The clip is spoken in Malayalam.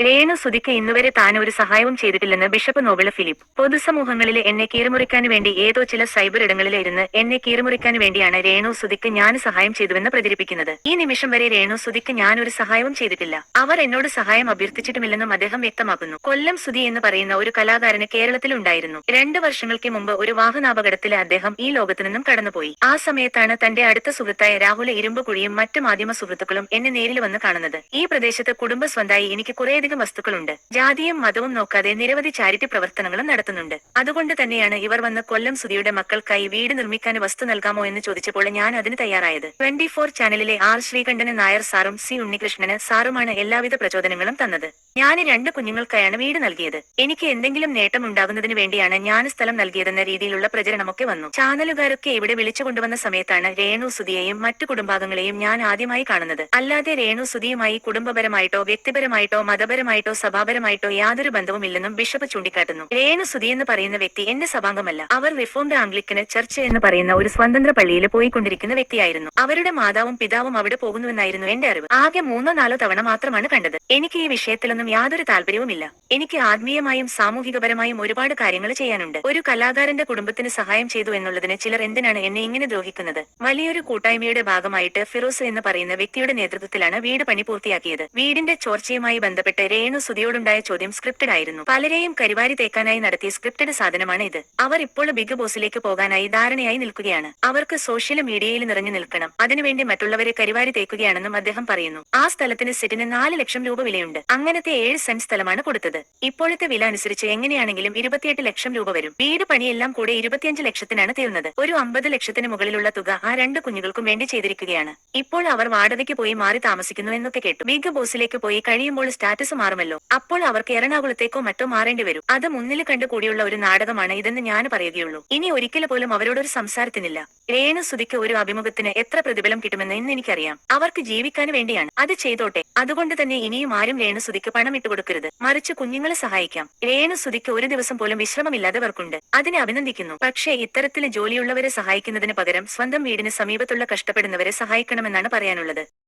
രേണു സുധിക്ക് ഇന്നുവരെ താൻ ഒരു സഹായവും ചെയ്തിട്ടില്ലെന്ന് ബിഷപ്പ് നോബിള ഫിലിപ്പ്. പൊതുസമൂഹങ്ങളിലെ എന്നെ കീറിമുറിക്കാൻ വേണ്ടി ഏതോ ചില സൈബർ ഇടങ്ങളിലിരുന്ന് എന്നെ കീറിമുറിക്കാൻ വേണ്ടിയാണ് രേണു സുധിക്ക് ഞാൻ സഹായം ചെയ്തുവെന്ന് പ്രചരിപ്പിക്കുന്നത്. ഈ നിമിഷം വരെ രേണു സുധിക്ക് ഞാൻ ഒരു സഹായവും ചെയ്തിട്ടില്ല. അവർ എന്നോട് സഹായം അഭ്യർത്ഥിച്ചിട്ടുമില്ലെന്നും അദ്ദേഹം വ്യക്തമാക്കുന്നു. കൊല്ലം സുധി എന്ന് പറയുന്ന ഒരു കലാകാരന് കേരളത്തിലുണ്ടായിരുന്നു രണ്ടു വർഷങ്ങൾക്ക് മുമ്പ് ഒരു വാഹനാപകടത്തിൽ അദ്ദേഹം ഈ ലോകത്തു നിന്നും കടന്നുപോയി. ആ സമയത്താണ് തന്റെ അടുത്ത സുഹൃത്തായ രാഹുൽ ഇരുമ്പുകുഴിയും മറ്റു മാധ്യമ സുഹൃത്തുക്കളും എന്നെ നേരിൽ വന്ന് കാണുന്നത്. ഈ പ്രദേശത്ത് കുടുംബ സ്വന്തായി എനിക്ക് കുറേയധികം വസ്തുക്കളുണ്ട്. ജാതിയും മതവും നോക്കാതെ നിരവധി ചാരിറ്റി പ്രവർത്തനങ്ങളും നടത്തുന്നുണ്ട്. അതുകൊണ്ട് തന്നെയാണ് ഇവർ വന്ന് കൊല്ലം സുധിയുടെ മക്കൾക്കായി വീട് നിർമ്മിക്കാൻ വസ്തു നൽകാമോ എന്ന് ചോദിച്ചപ്പോൾ ഞാൻ അതിന് തയ്യാറായത്. ട്വന്റി ഫോർ ചാനലിലെ ആർ ശ്രീകണ്ഠന് നായർ സാറും സി ഉണ്ണികൃഷ്ണന് സാറുമാണ് എല്ലാവിധ പ്രചോദനങ്ങളും തന്നത്. ഞാൻ രണ്ട് കുഞ്ഞുങ്ങൾക്കായാണ് വീട് നൽകിയത്. എനിക്ക് എന്തെങ്കിലും നേട്ടം ഉണ്ടാകുന്നതിന് വേണ്ടിയാണ് ഞാൻ സ്ഥലം നൽകിയതെന്ന രീതിയിലുള്ള പ്രചരണമൊക്കെ വന്നു. ചാനലുകാരൊക്കെ ഇവിടെ വിളിച്ചു കൊണ്ടുവന്ന സമയത്താണ് രേണു സുധിയെയും മറ്റു കുടുംബാംഗങ്ങളെയും ഞാൻ ആദ്യമായി കാണുന്നത്. അല്ലാതെ രേണു സുധിയുമായി കുടുംബപരമായിട്ടോ വ്യക്തിപരമായിട്ടോ മതപരമായിട്ടോ സഭാപരമായിട്ടോ യാതൊരു ബന്ധവുമില്ലെന്നും ബിഷപ്പ് ചൂണ്ടിക്കാട്ടുന്നു. രേണു സുധി എന്ന് പറയുന്ന വ്യക്തി എന്റെ സഭാംഗമല്ല. അവർ റിഫോംഡ് ആംഗ്ലിക്കന് ചർച്ച് എന്ന് പറയുന്ന ഒരു സ്വതന്ത്ര പള്ളിയിൽ പോയിക്കൊണ്ടിരിക്കുന്ന വ്യക്തിയായിരുന്നു. അവരുടെ മാതാവും പിതാവും അവിടെ പോകുന്നുവെന്നായിരുന്നു എന്റെ അറിവ്. ആകെ മൂന്നോ നാലോ തവണ മാത്രമാണ് കണ്ടത്. എനിക്ക് ഈ വിഷയത്തിലൊന്നും യാതൊരു താല്പര്യവുമില്ല. എനിക്ക് ആത്മീയമായും സാമൂഹികപരമായും ഒരുപാട് കാര്യങ്ങൾ ചെയ്യാനുണ്ട്. ഒരു കലാകാരന്റെ കുടുംബത്തിന് സഹായം ചെയ്തു എന്നുള്ളതിന് ചിലർ എന്തിനാണ് എന്നെ ഇങ്ങനെ ദ്രോഹിക്കുന്നത്? വലിയൊരു കൂട്ടായ്മയുടെ ഭാഗമായിട്ട് ഫിറോസ് എന്ന് പറയുന്ന വ്യക്തിയുടെ നേതൃത്വത്തിലാണ് വീട് പണി പൂർത്തിയാക്കിയത്. വീടിന്റെ ചോർച്ചയുമായി ബന്ധപ്പെട്ട് രേണു സുതിയോടുണ്ടായ ചോദ്യം സ്ക്രിപ്റ്റഡ് ആയിരുന്നു പലരെയും കരിവാരി തേക്കാനായി നടത്തിയ സ്ക്രിപ്റ്റഡ് സാധനമാണ് ഇത് അവർ ഇപ്പോൾ ബിഗ് ബോസിലേക്ക് പോകാനായി ധാരണയായി നിൽക്കുകയാണ്. അവർക്ക് സോഷ്യൽ മീഡിയയിൽ നിറഞ്ഞു നിൽക്കണം. അതിനുവേണ്ടി മറ്റുള്ളവരെ കരിവാരി തേക്കുകയാണെന്നും അദ്ദേഹം പറയുന്നു. ആ സ്ഥലത്തിന് സെറ്റിന് നാല് ലക്ഷം രൂപ വിലയുണ്ട്. അങ്ങനത്തെ ഏഴ് സെന്റ് സ്ഥലമാണ് കൊടുത്തത്. ഇപ്പോഴത്തെ വില അനുസരിച്ച് എങ്ങനെയാണെങ്കിലും ഇരുപത്തിയെട്ട് ലക്ഷം രൂപ വരും. വീട് പണിയെല്ലാം കൂടെ ഇരുപത്തിയഞ്ച് ലക്ഷത്തിനാണ് തീർന്നത്. ഒരു അമ്പത് ലക്ഷത്തിന് മുകളിലുള്ള തുക ആ രണ്ട് കുഞ്ഞുങ്ങൾക്കും വേണ്ടി ചെയ്തിരിക്കുകയാണ്. ഇപ്പോൾ അവർ വാടകയ്ക്ക് പോയി മാറി താമസിക്കുന്നു എന്നൊക്കെ കേട്ടു. ബിഗ് ബോസിലേക്ക് പോയി കഴിയുമ്പോൾ സ്റ്റാറ്റസ് മാറുമല്ലോ. അപ്പോൾ അവർക്ക് എറണാകുളത്തേക്കോ മറ്റോ മാറേണ്ടി വരും. അത് മുന്നിൽ കണ്ടു കൂടിയുള്ള ഒരു നാടകമാണ് ഇതെന്ന് ഞാൻ പറയുകയുള്ളൂ. ഇനി ഒരിക്കൽ പോലും അവരോടൊരു സംസാരത്തിനില്ല. രേണു സുതിക്ക് ഒരു അഭിമുഖത്തിന് എത്ര പ്രതിഫലം കിട്ടുമെന്ന് ഇന്ന് എനിക്കറിയാം. അവർക്ക് ജീവിക്കാൻ വേണ്ടിയാണ്. അത് ചെയ്തോട്ടെ. അതുകൊണ്ട് തന്നെ ഇനിയും ആരും രേണു സുതിക്ക് പണം ഇട്ടുകൊടുക്കരുത് മറിച്ച് കുഞ്ഞുങ്ങളെ സഹായിക്കാം. രേണു സുതിക്ക് ഒരു ദിവസം പോലും വിശ്രമമില്ലാതെ വർക്കുണ്ട്. അതിനെ അഭിനന്ദിക്കുന്നു. പക്ഷേ ഇത്തരത്തിൽ ജോലിയുള്ളവരെ സഹായിക്കുന്നതിന് പകരം സ്വന്തം വീടിന് സമീപത്തുള്ള കഷ്ടപ്പെടുന്നവരെ സഹായിക്കണമെന്നാണ് പറയാനുള്ളത്.